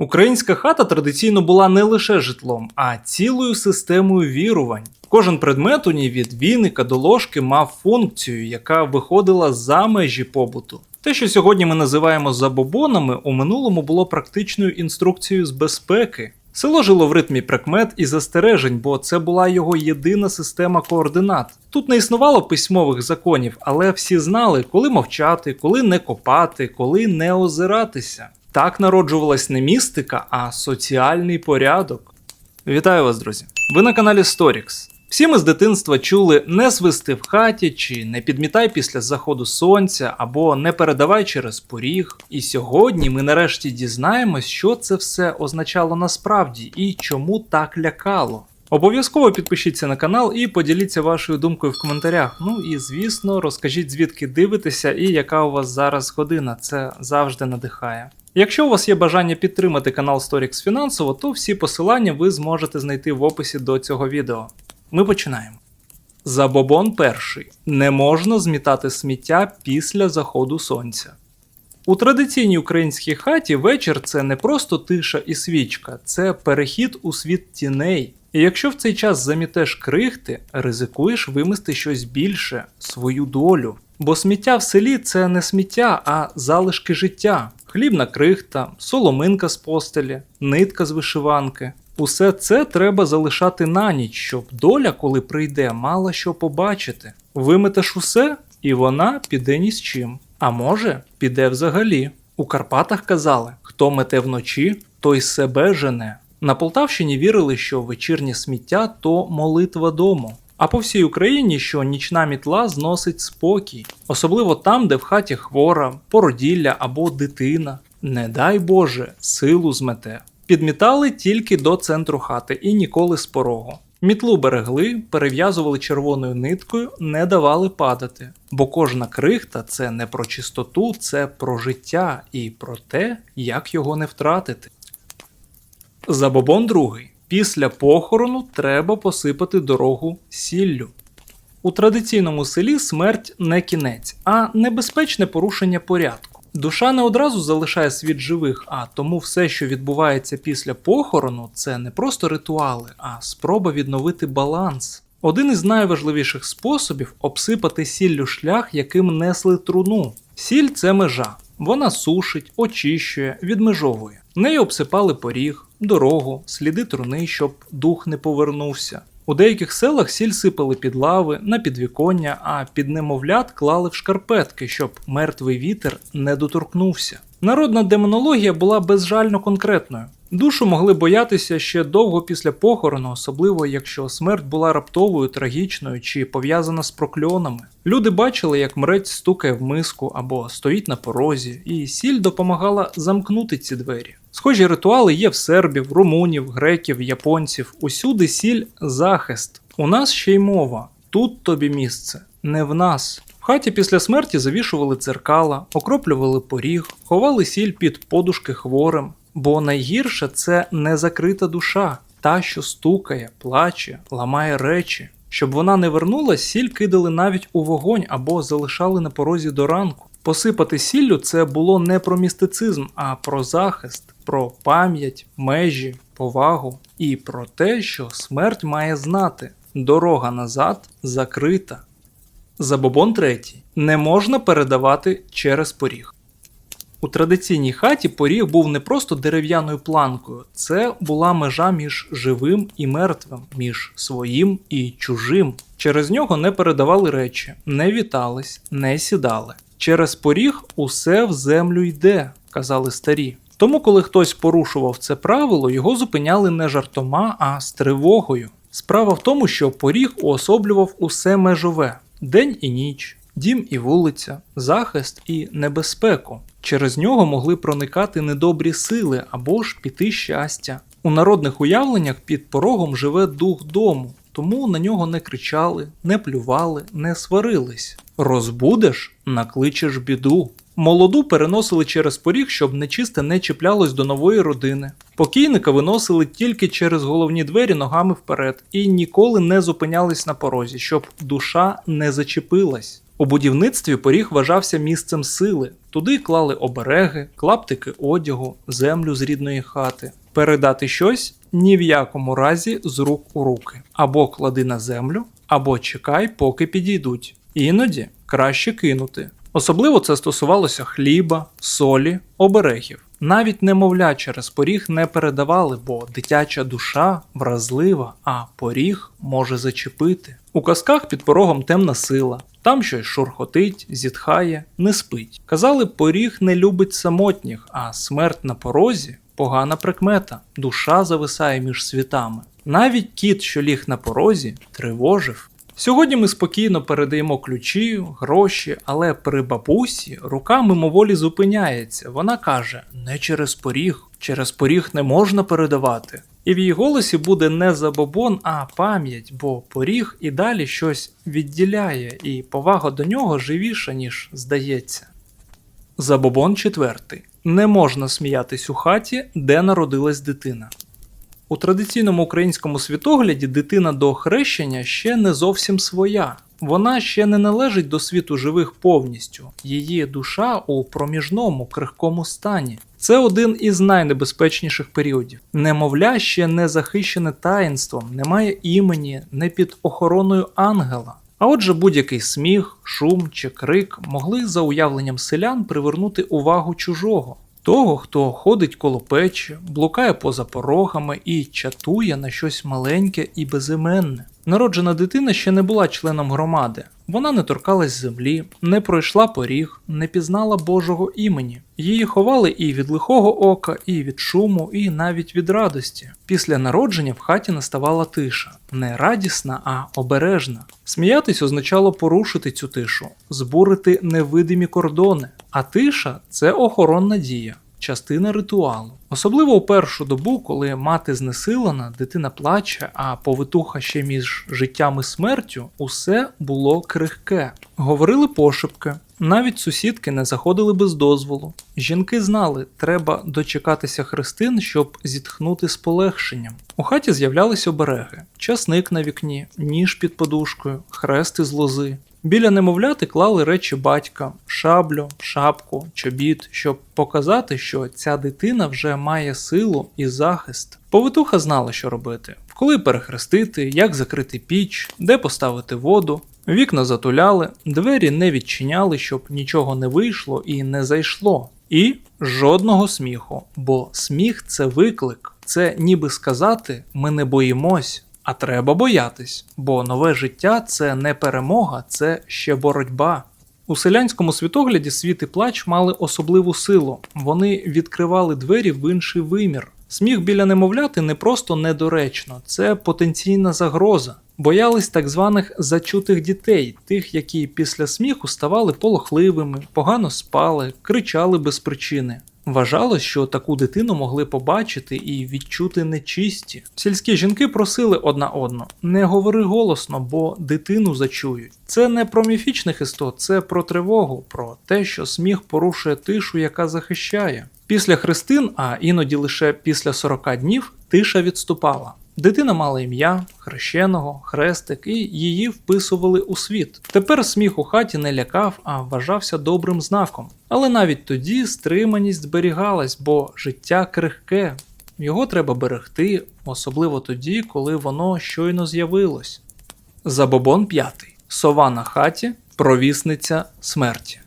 Українська хата традиційно була не лише житлом, а цілою системою вірувань. Кожен предмет у ній від віника до ложки мав функцію, яка виходила за межі побуту. Те, що сьогодні ми називаємо забобонами, у минулому було практичною інструкцією з безпеки. Село жило в ритмі прикмет і застережень, бо це була його єдина система координат. Тут не існувало письмових законів, але всі знали, коли мовчати, коли не копати, коли не озиратися. Так народжувалась не містика, а соціальний порядок. Вітаю вас, друзі! Ви на каналі Storix. Всі ми з дитинства чули не свисти в хаті чи не підмітай після заходу сонця або не передавай через поріг. І сьогодні ми нарешті дізнаємось, що це все означало насправді і чому так лякало. Обов'язково підпишіться на канал і поділіться вашою думкою в коментарях. Ну і звісно, розкажіть звідки дивитеся і яка у вас зараз година. Це завжди надихає. Якщо у вас є бажання підтримати канал Storix фінансово, то всі посилання ви зможете знайти в описі до цього відео. Ми починаємо. Забобон перший. Не можна змітати сміття після заходу сонця. У традиційній українській хаті вечір це не просто тиша і свічка, це перехід у світ тіней. І якщо в цей час замітеш крихти, ризикуєш вимести щось більше, свою долю. Бо сміття в селі це не сміття, а залишки життя. Хлібна крихта, соломинка з постелі, нитка з вишиванки. Усе це треба залишати на ніч, щоб доля, коли прийде, мала що побачити. Виметеш усе, і вона піде ні з чим. А може, піде взагалі. У Карпатах казали: хто мете вночі, той себе жене. На Полтавщині вірили, що вечірнє сміття то молитва дому. А по всій Україні, що нічна мітла зносить спокій, особливо там, де в хаті хвора, породілля або дитина. Не дай Боже, силу змете. Підмітали тільки до центру хати і ніколи з порогу. Мітлу берегли, перев'язували червоною ниткою, не давали падати. Бо кожна крихта це не про чистоту, це про життя і про те, як його не втратити. Забобон другий. Після похорону треба посипати дорогу сіллю. У традиційному селі смерть не кінець, а небезпечне порушення порядку. Душа не одразу залишає світ живих, а тому все, що відбувається після похорону, це не просто ритуали, а спроба відновити баланс. Один із найважливіших способів обсипати сіллю шлях, яким несли труну. Сіль це межа. Вона сушить, очищує, відмежовує. Нею обсипали поріг, дорогу, сліди труни, щоб дух не повернувся. У деяких селах сіль сипали під лави, на підвіконня, а під немовлят клали в шкарпетки, щоб мертвий вітер не доторкнувся. Народна демонологія була безжально конкретною. Душу могли боятися ще довго після похорону, особливо якщо смерть була раптовою, трагічною чи пов'язана з прокльонами. Люди бачили, як мрець стукає в миску або стоїть на порозі, і сіль допомагала замкнути ці двері. Схожі ритуали є в сербів, румунів, греків, японців. Усюди сіль захист. У нас ще й мова. Тут тобі місце, не в нас. В хаті після смерті завішували дзеркала, окроплювали поріг, ховали сіль під подушки хворим. Бо найгірше це незакрита душа, та, що стукає, плаче, ламає речі. Щоб вона не вернулась, сіль кидали навіть у вогонь або залишали на порозі до ранку. Посипати сіллю це було не про містицизм, а про захист, про пам'ять, межі, повагу і про те, що смерть має знати, дорога назад закрита. Забобон третій. Не можна передавати через поріг. У традиційній хаті поріг був не просто дерев'яною планкою, це була межа між живим і мертвим, між своїм і чужим. Через нього не передавали речі, не вітались, не сідали. Через поріг усе в землю йде, казали старі. Тому, коли хтось порушував це правило, його зупиняли не жартома, а з тривогою. Справа в тому, що поріг уособлював усе межове день і ніч, дім і вулиця, захист і небезпеку. Через нього могли проникати недобрі сили або ж піти щастя. У народних уявленнях під порогом живе дух дому, тому на нього не кричали, не плювали, не сварились. Розбудеш, накличеш біду. Молоду переносили через поріг, щоб нечисте не чіплялось до нової родини. Покійника виносили тільки через головні двері ногами вперед і ніколи не зупинялись на порозі, щоб душа не зачепилась. У будівництві поріг вважався місцем сили. Туди клали обереги, клаптики одягу, землю з рідної хати. Передати щось ні в якому разі з рук у руки. Або клади на землю, або чекай, поки підійдуть. Іноді краще кинути. Особливо це стосувалося хліба, солі, оберегів. Навіть немовля через поріг не передавали, бо дитяча душа вразлива, а поріг може зачепити. У казках під порогом темна сила, там щось шурхотить, зітхає, не спить. Казали, поріг не любить самотніх, а смерть на порозі погана прикмета, душа зависає між світами. Навіть кіт, що ліг на порозі, тривожив. Сьогодні ми спокійно передаємо ключі, гроші, але при бабусі рука мимоволі зупиняється. Вона каже: не через поріг, через поріг не можна передавати. І в її голосі буде не забобон, а пам'ять, бо поріг і далі щось відділяє, і повага до нього живіша, ніж здається. Забобон четвертий. Не можна сміятись у хаті, де народилась дитина. У традиційному українському світогляді дитина до хрещення ще не зовсім своя. Вона ще не належить до світу живих повністю. Її душа у проміжному крихкому стані. Це один із найнебезпечніших періодів. Немовля ще не захищене таїнством, не має імені, не під охороною ангела. А отже, будь-який сміх, шум чи крик могли за уявленням селян привернути увагу чужого. Того, хто ходить коло печі, блукає поза порогами і чатує на щось маленьке і безіменне. Народжена дитина ще не була членом громади. Вона не торкалась землі, не пройшла поріг, не пізнала Божого імені. Її ховали і від лихого ока, і від шуму, і навіть від радості. Після народження в хаті наставала тиша, не радісна, а обережна. Сміятись означало порушити цю тишу, збурити невидимі кордони. А тиша це охоронна дія, частина ритуалу. Особливо у першу добу, коли мати знесилена, дитина плаче, а повитуха ще між життям і смертю, усе було крихке. Говорили пошепки. Навіть сусідки не заходили без дозволу. Жінки знали, треба дочекатися хрестин, щоб зітхнути з полегшенням. У хаті з'являлись обереги: часник на вікні, ніж під подушкою, хрест із лози. Біля немовляти клали речі батька, шаблю, шапку, чобіт, щоб показати, що ця дитина вже має силу і захист. Повитуха знала, що робити, коли перехрестити, як закрити піч, де поставити воду. Вікна затуляли, двері не відчиняли, щоб нічого не вийшло і не зайшло. І жодного сміху, бо сміх це виклик, це ніби сказати ми не боїмось, а треба боятись, бо нове життя це не перемога, це ще боротьба. У селянському світогляді світ і плач мали особливу силу. Вони відкривали двері в інший вимір. Сміх біля немовляти не просто недоречно, це потенційна загроза. Боялись так званих зачутих дітей, тих, які після сміху ставали полохливими, погано спали, кричали без причини. Вважалось, що таку дитину могли побачити і відчути нечисті. Сільські жінки просили одна одну: не говори голосно, бо дитину зачують. Це не про міфічних істот, це про тривогу, про те, що сміх порушує тишу, яка захищає. Після хрестин, а іноді лише після 40 днів, тиша відступала. Дитина мала ім'я, хрещеного, хрестик, і її вписували у світ. Тепер сміх у хаті не лякав, а вважався добрим знаком. Але навіть тоді стриманість зберігалась, бо життя крихке. Його треба берегти, особливо тоді, коли воно щойно з'явилось. Забобон п'ятий. Сова на хаті, провісниця смерті.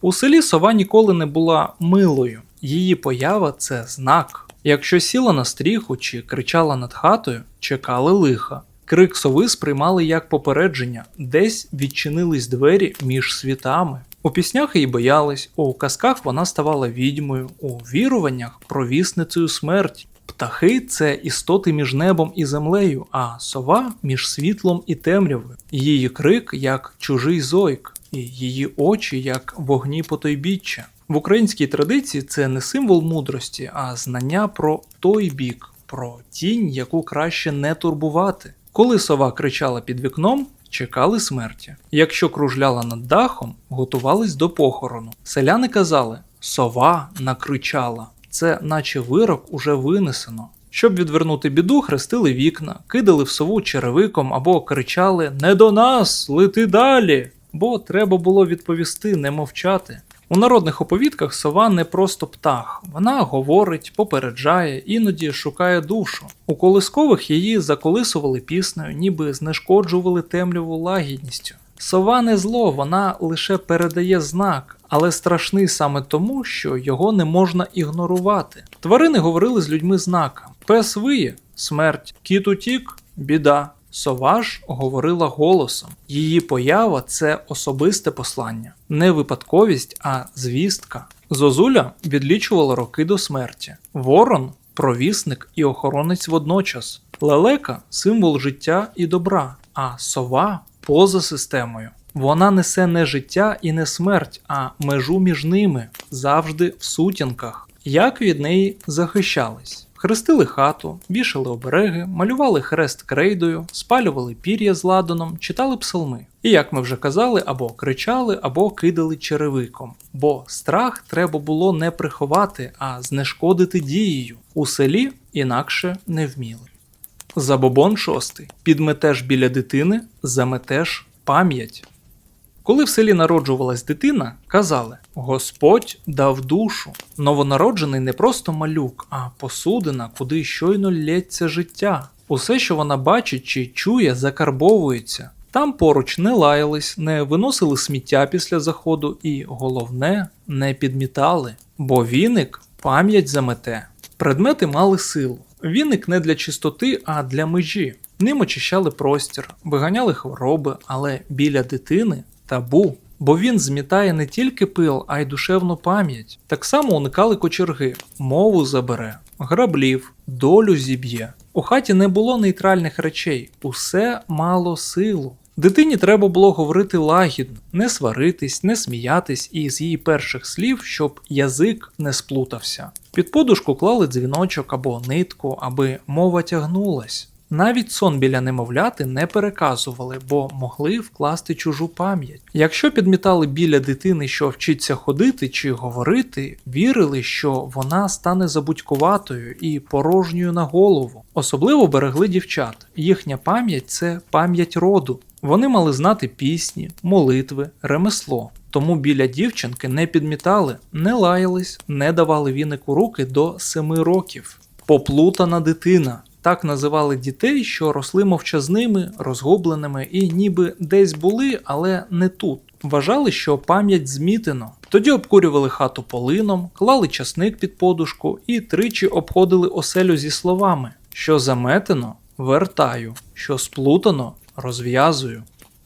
У селі сова ніколи не була милою. Її поява це знак. Якщо сіла на стріху чи кричала над хатою, чекали лиха. Крик сови сприймали як попередження, десь відчинились двері між світами. У піснях її боялись, у казках вона ставала відьмою, у віруваннях провісницею смерті. Птахи це істоти між небом і землею, а сова між світлом і темрявою. Її крик як чужий зойк, і її очі як вогні потойбіччя. В українській традиції це не символ мудрості, а знання про той бік, про тінь, яку краще не турбувати. Коли сова кричала під вікном, чекали смерті. Якщо кружляла над дахом, готувались до похорону. Селяни казали: сова накричала. Це наче вирок уже винесено. Щоб відвернути біду, хрестили вікна, кидали в сову черевиком або кричали Не до нас, лети далі! бо треба було відповісти, не мовчати. У народних оповідках сова не просто птах, вона говорить, попереджає, іноді шукає душу. У колискових її заколисували піснею, ніби знешкоджували темряву лагідністю. Сова не зло, вона лише передає знак, але страшний саме тому, що його не можна ігнорувати. Тварини говорили з людьми знаком: пес виє смерть, кіт утік біда. Сова ж говорила голосом. Її поява це особисте послання, не випадковість, а звістка. Зозуля відлічувала роки до смерті. Ворон провісник і охоронець водночас. Лелека символ життя і добра, а сова поза системою. Вона несе не життя і не смерть, а межу між ними завжди в сутінках. Як від неї захищались? Хрестили хату, вішали обереги, малювали хрест крейдою, спалювали пір'я з ладаном, читали псалми. І як ми вже казали, або кричали, або кидали черевиком. Бо страх треба було не приховати, а знешкодити дією. У селі інакше не вміли. Забобон шостий. Підметеш біля дитини, заметеш пам'ять. Коли в селі народжувалась дитина, казали: Господь дав душу. Новонароджений не просто малюк, а посудина, куди щойно лється життя. Усе, що вона бачить чи чує, закарбовується. Там поруч не лаялись, не виносили сміття після заходу, і головне, не підмітали. Бо віник пам'ять замете. Предмети мали силу. Віник не для чистоти, а для межі. Ним очищали простір, виганяли хвороби, але біля дитини табу. Бо він змітає не тільки пил, а й душевну пам'ять. Так само уникали кочерги, мову забере, граблів, долю зіб'є. У хаті не було нейтральних речей, усе мало силу. Дитині треба було говорити лагідно, не сваритись, не сміятись і з її перших слів, щоб язик не сплутався. Під подушку клали дзвіночок або нитку, аби мова тягнулась. Навіть сон біля немовляти не переказували, бо могли вкласти чужу пам'ять. Якщо підмітали біля дитини, що вчиться ходити чи говорити, вірили, що вона стане забудькуватою і порожньою на голову. Особливо берегли дівчат. Їхня пам'ять це пам'ять роду. Вони мали знати пісні, молитви, ремесло. Тому біля дівчинки не підмітали, не лаялись, не давали вінику руки до семи років. Поплутана дитина. Так називали дітей, що росли мовчазними, розгубленими і ніби десь були, але не тут. Вважали, що пам'ять змітено. Тоді обкурювали хату полином, клали часник під подушку і тричі обходили оселю зі словами: що заметено, вертаю, що сплутано, розв'язую.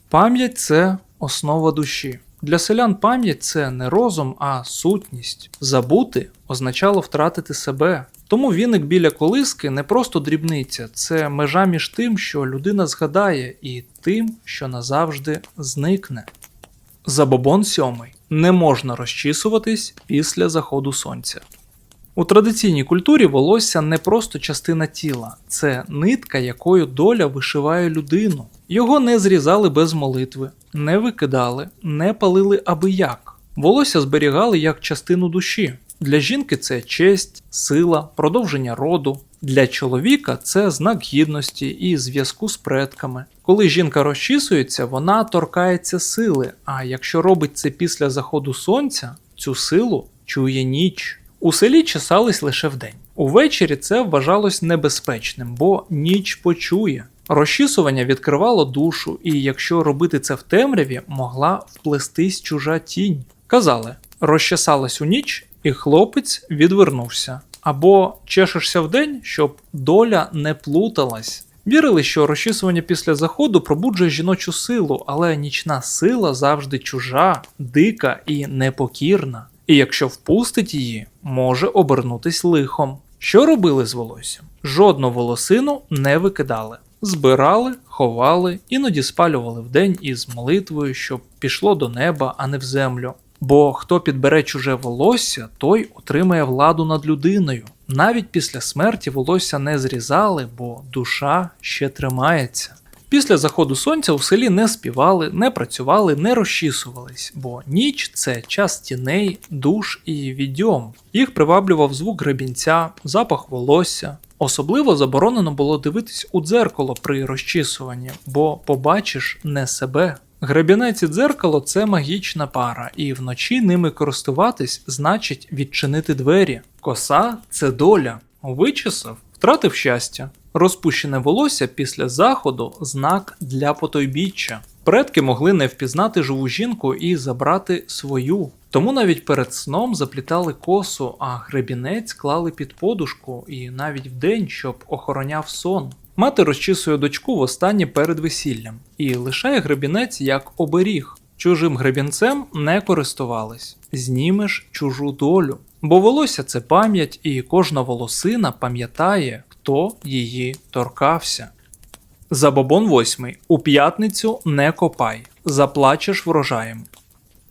Пам'ять це основа душі. Для селян пам'ять це не розум, а сутність. Забути означало втратити себе. Тому віник біля колиски не просто дрібниця, це межа між тим, що людина згадає, і тим, що назавжди зникне. Забобон сьомий. Не можна розчісуватись після заходу сонця. У традиційній культурі волосся не просто частина тіла, це нитка, якою доля вишиває людину. Його не зрізали без молитви, не викидали, не палили аби як. Волосся зберігали як частину душі. Для жінки це честь, сила, продовження роду. Для чоловіка це знак гідності і зв'язку з предками. Коли жінка розчісується, вона торкається сили, а якщо робить це після заходу сонця, цю силу чує ніч. У селі чесались лише вдень. Увечері це вважалось небезпечним, бо ніч почує. Розчісування відкривало душу, і якщо робити це в темряві, могла вплестись чужа тінь. Казали, розчесалась у ніч, і хлопець відвернувся. Або чешешся вдень, щоб доля не плуталась. Вірили, що розчісування після заходу пробуджує жіночу силу, але нічна сила завжди чужа, дика і непокірна. І якщо впустить її, може обернутись лихом. Що робили з волоссям? Жодну волосину не викидали. Збирали, ховали, іноді спалювали вдень із молитвою, щоб пішло до неба, а не в землю. Бо хто підбере чуже волосся, той отримає владу над людиною. Навіть після смерті волосся не зрізали, бо душа ще тримається. Після заходу сонця у селі не співали, не працювали, не розчісувались, бо ніч це час тіней, душ і відьом. Їх приваблював звук гребінця, запах волосся. Особливо заборонено було дивитись у дзеркало при розчісуванні, бо побачиш не себе. Гребінець і дзеркало це магічна пара, і вночі ними користуватись значить відчинити двері. Коса це доля. Вичесав, втратив щастя. Розпущене волосся після заходу знак для потойбіччя. Предки могли не впізнати живу жінку і забрати свою. Тому навіть перед сном заплітали косу, а гребінець клали під подушку і навіть вдень, щоб охороняв сон. Мати розчісує дочку востаннє перед весіллям і лишає гребінець як оберіг. Чужим гребінцем не користувались. Знімеш чужу долю. Бо волосся це пам'ять, і кожна волосина пам'ятає, хто її торкався. Забобон восьмий. У п'ятницю не копай, заплачеш врожаєм.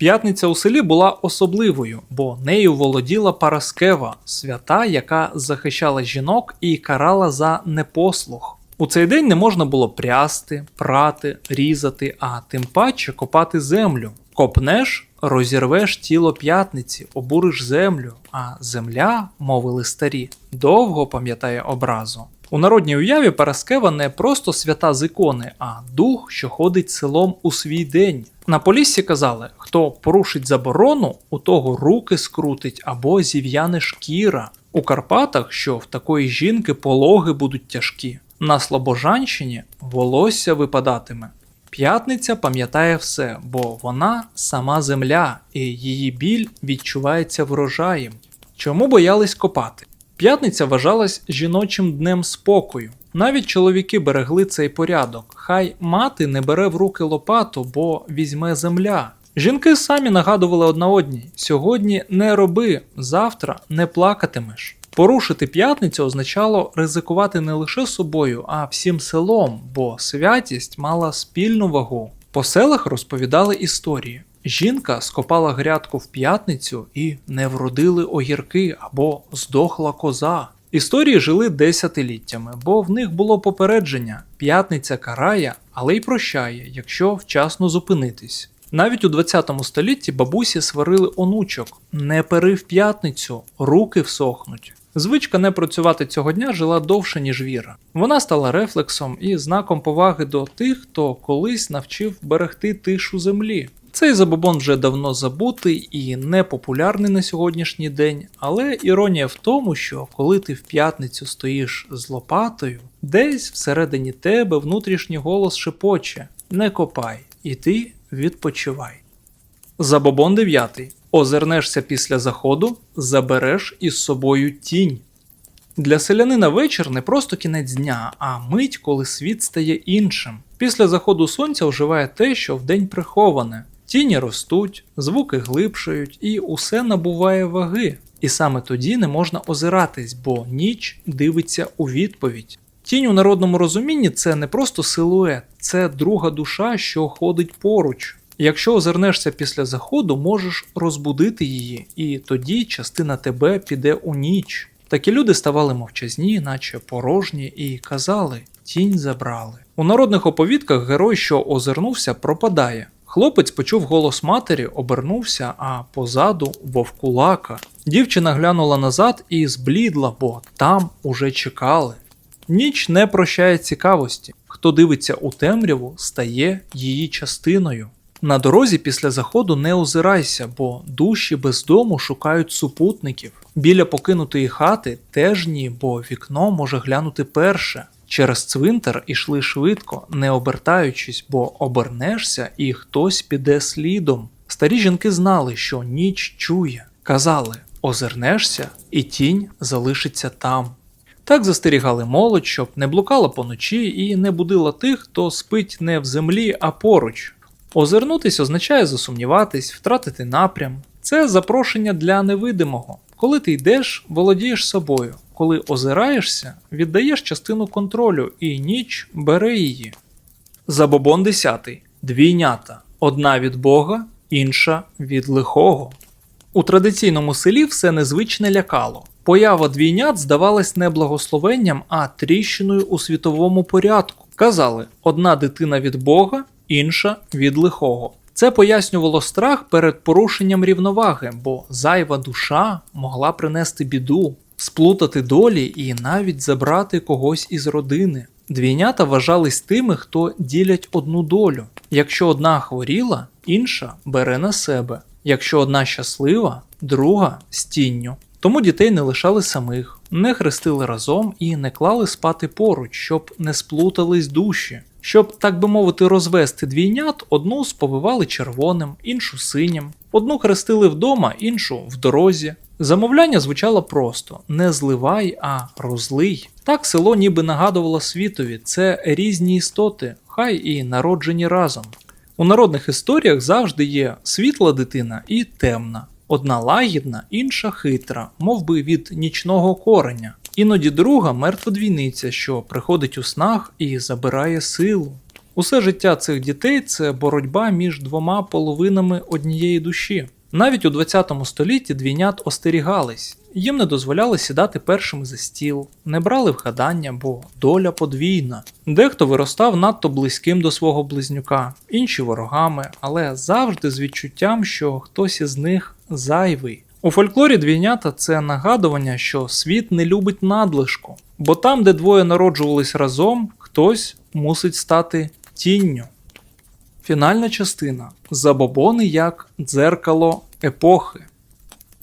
П'ятниця у селі була особливою, бо нею володіла Параскева, свята, яка захищала жінок і карала за непослух. У цей день не можна було прясти, прати, різати, а тим паче копати землю. Копнеш, розірвеш тіло п'ятниці, обуриш землю, а земля, мовили старі, довго пам'ятає образу. У народній уяві Параскева не просто свята з ікони, а дух, що ходить селом у свій день. На Поліссі казали, хто порушить заборону, у того руки скрутить або зів'яне шкіра. У Карпатах, що в такої жінки пологи будуть тяжкі. На Слобожанщині волосся випадатиме. П'ятниця пам'ятає все, бо вона сама земля, і її біль відчувається врожаєм. Чому боялись копати? П'ятниця вважалась жіночим днем спокою. Навіть чоловіки берегли цей порядок. Хай мати не бере в руки лопату, бо візьме земля. Жінки самі нагадували одна одній: сьогодні не роби, завтра не плакатимеш. Порушити п'ятницю означало ризикувати не лише собою, а всім селом, бо святість мала спільну вагу. По селах розповідали історії. Жінка скопала грядку в п'ятницю і не вродили огірки або здохла коза. Історії жили десятиліттями, бо в них було попередження: п'ятниця карає, але й прощає, якщо вчасно зупинитись. Навіть у 20 столітті бабусі сварили онучок: не пери в п'ятницю, руки всохнуть. Звичка не працювати цього дня жила довше, ніж віра. Вона стала рефлексом і знаком поваги до тих, хто колись навчив берегти тишу землі. Цей забобон вже давно забутий і не популярний на сьогоднішній день, але іронія в тому, що коли ти в п'ятницю стоїш з лопатою, десь всередині тебе внутрішній голос шепоче: не копай, і ти відпочивай. Забобон 9. Озирнешся після заходу, забереш із собою тінь. Для селянина вечір не просто кінець дня, а мить, коли світ стає іншим. Після заходу сонця оживає те, що вдень приховане. Тіні ростуть, звуки глибшають, і усе набуває ваги. І саме тоді не можна озиратись, бо ніч дивиться у відповідь. Тінь у народному розумінні це не просто силует, це друга душа, що ходить поруч. Якщо озирнешся після заходу, можеш розбудити її, і тоді частина тебе піде у ніч. Такі люди ставали мовчазні, наче порожні, і казали: тінь забрали. У народних оповідках герой, що озирнувся, пропадає. Хлопець почув голос матері, обернувся, а позаду вовкулака. Дівчина глянула назад і зблідла, бо там уже чекали. Ніч не прощає цікавості. Хто дивиться у темряву, стає її частиною. На дорозі після заходу не озирайся, бо душі без дому шукають супутників. Біля покинутої хати теж ні, бо вікно може глянути перше. Через цвинтар ішли швидко, не обертаючись, бо обернешся і хтось піде слідом. Старі жінки знали, що ніч чує. Казали: озирнешся, і тінь залишиться там. Так застерігали молодь, щоб не блукала поночі і не будила тих, хто спить не в землі, а поруч. Озирнутись означає засумніватись, втратити напрям. Це запрошення для невидимого. Коли ти йдеш, володієш собою. Коли озираєшся, віддаєш частину контролю, і ніч бере її. Забобон 10. Двійнята. Одна від Бога, інша від лихого. У традиційному селі все незвичне лякало. Поява двійнят здавалась не благословенням, а тріщиною у світовому порядку. Казали, одна дитина від Бога, інша від лихого. Це пояснювало страх перед порушенням рівноваги, бо зайва душа могла принести біду, сплутати долі і навіть забрати когось із родини. Двійнята вважались тими, хто ділять одну долю. Якщо одна хворіла, інша бере на себе. Якщо одна щаслива, друга з тінню. Тому дітей не лишали самих, не хрестили разом і не клали спати поруч, щоб не сплутались душі. Щоб, так би мовити, розвести двійнят, одну сповивали червоним, іншу синім, одну хрестили вдома, іншу в дорозі. Замовляння звучало просто: не зливай, а розлий. Так село ніби нагадувало світові, це різні істоти, хай і народжені разом. У народних історіях завжди є світла дитина і темна. Одна лагідна, інша хитра, мов би від нічного кореня. Іноді друга мертва двійниця, що приходить у снах і забирає силу. Усе життя цих дітей це боротьба між двома половинами однієї душі. Навіть у 20 столітті двійнят остерігались, їм не дозволяли сідати першими за стіл, не брали вгадання, бо доля подвійна. Дехто виростав надто близьким до свого близнюка, інші ворогами, але завжди з відчуттям, що хтось із них зайвий. У фольклорі двійнята це нагадування, що світ не любить надлишку, бо там, де двоє народжувались разом, хтось мусить стати тінню. Фінальна частина забобони як дзеркало епохи.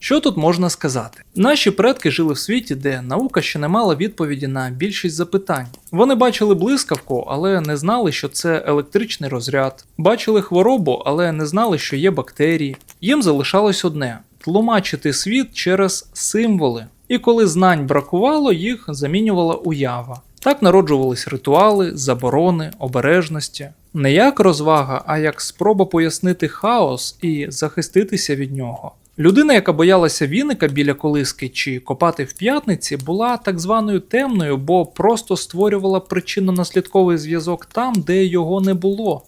Що тут можна сказати? Наші предки жили в світі, де наука ще не мала відповіді на більшість запитань. Вони бачили блискавку, але не знали, що це електричний розряд. Бачили хворобу, але не знали, що є бактерії. Їм залишалось одне тлумачити світ через символи. І коли знань бракувало, їх замінювала уява. Так народжувались ритуали, заборони, обережності. Не як розвага, а як спроба пояснити хаос і захиститися від нього. Людина, яка боялася віника біля колиски чи копати в п'ятниці, була так званою темною, бо просто створювала причинно-наслідковий зв'язок там, де його не було.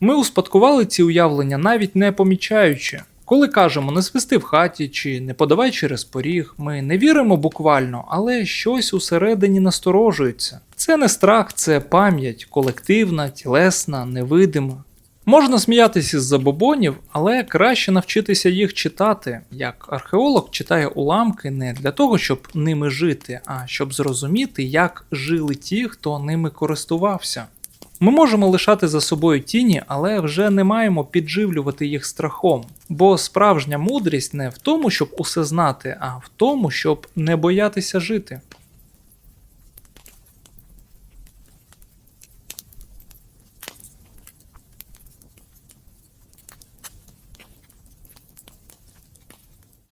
Ми успадкували ці уявлення, навіть не помічаючи. Коли кажемо не свисти в хаті чи не подавай через поріг, ми не віримо буквально, але щось усередині насторожується. Це не страх, це пам'ять, колективна, тілесна, невидима. Можна сміятися з забобонів, але краще навчитися їх читати, як археолог читає уламки не для того, щоб ними жити, а щоб зрозуміти, як жили ті, хто ними користувався. Ми можемо лишати за собою тіні, але вже не маємо підживлювати їх страхом, бо справжня мудрість не в тому, щоб усе знати, а в тому, щоб не боятися жити.